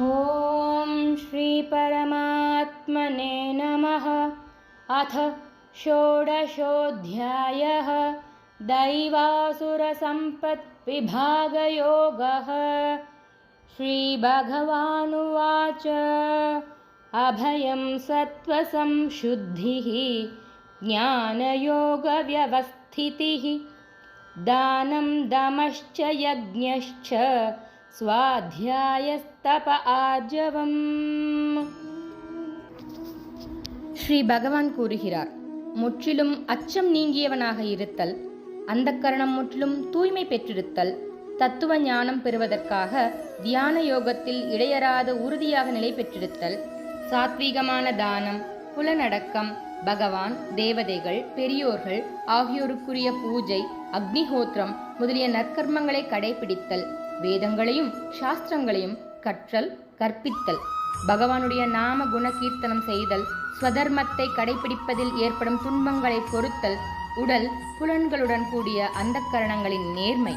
ॐ श्रीपरमात्मने नमः। अथ षोडशोऽध्यायः। दैवासुरसम्पद्विभागयोगः। श्रीभगवानुवाच। अभयं सत्त्वसंशुद्धिः ज्ञानयोगव्यवस्थितिः। दानं दमश्च यज्ञश्च स्वाध्यायस्तप ஆர்ஜவம் ஸ்ரீ பகவான் கூறுகிறார் முற்றிலும் அச்சம் நீங்கியவனாக இருத்தல் அந்த கரணம் முற்றிலும் தூய்மை பெற்றிருத்தல் தத்துவ ஞானம் பெறுவதற்காக தியான யோகத்தில் இடையறாத உறுதியாக நிலை பெற்றிருத்தல் சாத்வீகமான தானம் புலனடக்கம் பகவான் தேவதைகள் பெரியோர்கள் ஆகியோருக்குரிய பூஜை அக்னிஹோத்திரம் முதலிய நற்கர்மங்களை கடைபிடித்தல் வேதங்களையும் சாஸ்திரங்களையும் கற்றல் கற்பித்தல். பகவானுடைய நாம குண கீர்த்தனம் செய்தல் ஸ்வதர்மத்தை கடைபிடிப்பதில் ஏற்படும் துன்பங்களை பொறுத்தல் உடல் புலன்களுடன் கூடிய அந்த கரணங்களின் நேர்மை.